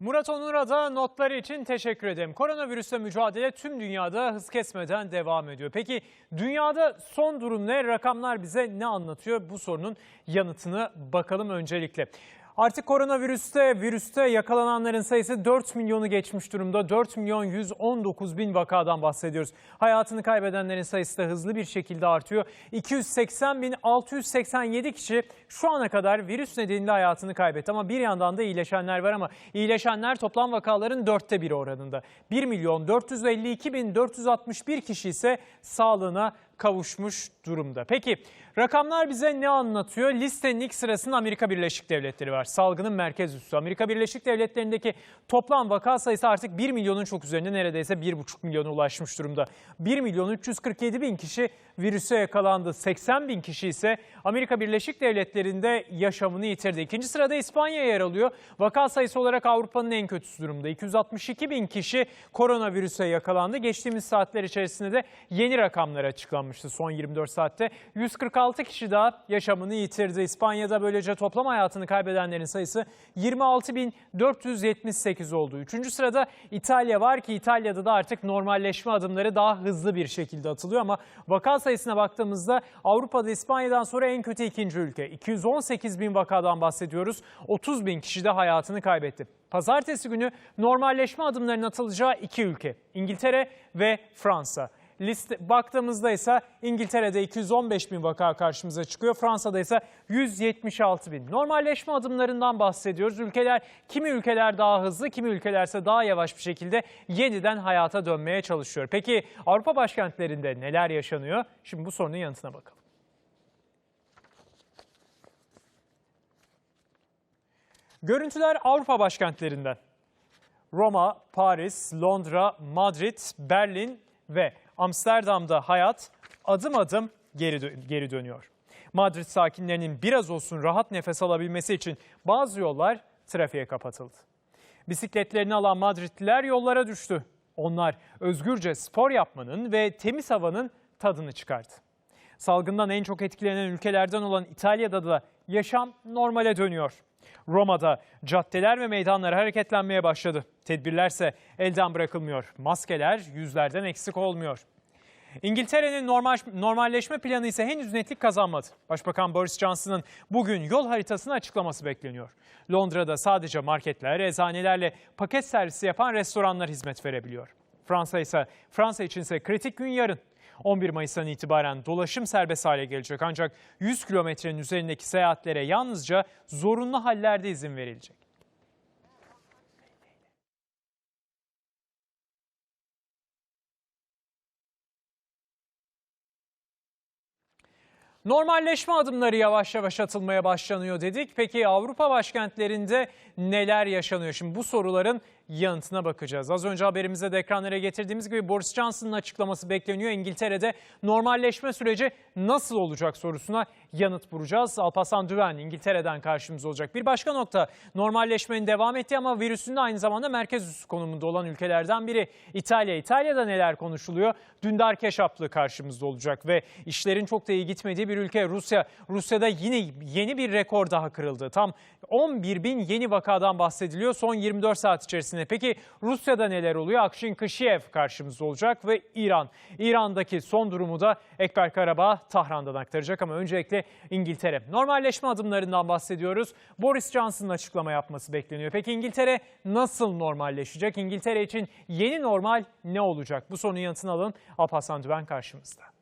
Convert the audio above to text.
Murat Onur'a da notları için teşekkür ederim. Koronavirüsle mücadele tüm dünyada hız kesmeden devam ediyor. Peki dünyada son durum ne? Rakamlar bize ne anlatıyor? Bu sorunun yanıtını bakalım öncelikle. Artık koronavirüste virüste yakalananların sayısı 4 milyonu geçmiş durumda. 4 milyon 119 bin vakadan bahsediyoruz. Hayatını kaybedenlerin sayısı da hızlı bir şekilde artıyor. 280 bin 687 kişi şu ana kadar virüs nedeniyle hayatını kaybetti. Ama bir yandan da iyileşenler var ama iyileşenler toplam vakaların dörtte biri oranında. 1 milyon 452 bin 461 kişi ise sağlığına kavuşmuş durumda. Peki rakamlar bize ne anlatıyor? Listenin ilk sırasında Amerika Birleşik Devletleri var. Salgının merkez üssü. Amerika Birleşik Devletleri'ndeki toplam vaka sayısı artık 1 milyonun çok üzerinde neredeyse 1,5 milyona ulaşmış durumda. 1 milyon 347 bin kişi virüse yakalandı. 80 bin kişi ise Amerika Birleşik Devletleri'nde yaşamını yitirdi. İkinci sırada İspanya yer alıyor. Vaka sayısı olarak Avrupa'nın en kötüsü durumda. 262 bin kişi koronavirüse yakalandı. Geçtiğimiz saatler içerisinde de yeni rakamlar açıklanmıştı son 24 saatte. 146 kişi daha yaşamını yitirdi. İspanya'da böylece toplam hayatını kaybedenlerin sayısı 26.478 oldu. Üçüncü sırada İtalya var ki İtalya'da da artık normalleşme adımları daha hızlı bir şekilde atılıyor ama vaka sayısına baktığımızda Avrupa'da İspanya'dan sonra en kötü ikinci ülke. 218 bin vakadan bahsediyoruz. 30 bin kişi de hayatını kaybetti. Pazartesi günü normalleşme adımlarının atılacağı iki ülke İngiltere ve Fransa. Liste, baktığımızda ise İngiltere'de 215 bin vaka karşımıza çıkıyor. Fransa'da ise 176 bin. Normalleşme adımlarından bahsediyoruz. Ülkeler, kimi ülkeler daha hızlı, kimi ülkelerse daha yavaş bir şekilde yeniden hayata dönmeye çalışıyor. Peki Avrupa başkentlerinde neler yaşanıyor? Şimdi bu sorunun yanıtına bakalım. Görüntüler Avrupa başkentlerinden. Roma, Paris, Londra, Madrid, Berlin ve Amsterdam'da hayat adım adım geri, dö- geri dönüyor. Madrid sakinlerinin biraz olsun rahat nefes alabilmesi için bazı yollar trafiğe kapatıldı. Bisikletlerini alan Madridliler yollara düştü. Onlar özgürce spor yapmanın ve temiz havanın tadını çıkardı. Salgından en çok etkilenen ülkelerden olan İtalya'da da yaşam normale dönüyor. Roma'da caddeler ve meydanlar hareketlenmeye başladı. Tedbirlerse elden bırakılmıyor. Maskeler yüzlerden eksik olmuyor. İngiltere'nin normal, normalleşme planı ise henüz netlik kazanmadı. Başbakan Boris Johnson'ın bugün yol haritasını açıklaması bekleniyor. Londra'da sadece marketler, eczanelerle paket servisi yapan restoranlar hizmet verebiliyor. Fransa ise Fransa için ise kritik gün yarın. 11 Mayıs'tan itibaren dolaşım serbest hale gelecek ancak 100 kilometrenin üzerindeki seyahatlere yalnızca zorunlu hallerde izin verilecek. Normalleşme adımları yavaş yavaş atılmaya başlanıyor dedik. Peki Avrupa başkentlerinde neler yaşanıyor? Şimdi bu soruların yanıtına bakacağız. Az önce haberimize de ekranlara getirdiğimiz gibi Boris Johnson'ın açıklaması bekleniyor. İngiltere'de normalleşme süreci nasıl olacak sorusuna yanıt bulacağız. Alparslan Düven İngiltere'den karşımıza olacak. Bir başka nokta normalleşmenin devam ettiği ama virüsün de aynı zamanda merkez üssü konumunda olan ülkelerden biri İtalya. İtalya'da neler konuşuluyor? Dündar Keşaplı karşımızda olacak ve işlerin çok da iyi gitmediği bir ülke Rusya. Rusya'da yine yeni bir rekor daha kırıldı. Tam 11 bin yeni vakadan bahsediliyor son 24 saat içerisinde. Peki Rusya'da neler oluyor? Akşin Kışiyev karşımızda olacak ve İran. İran'daki son durumu da Ekber Karabağ Tahran'dan aktaracak ama öncelikle İngiltere. Normalleşme adımlarından bahsediyoruz. Boris Johnson'ın açıklama yapması bekleniyor. Peki İngiltere nasıl normalleşecek? İngiltere için yeni normal ne olacak? Bu sorunun yanıtını alın. Alparslan Düven karşımızda.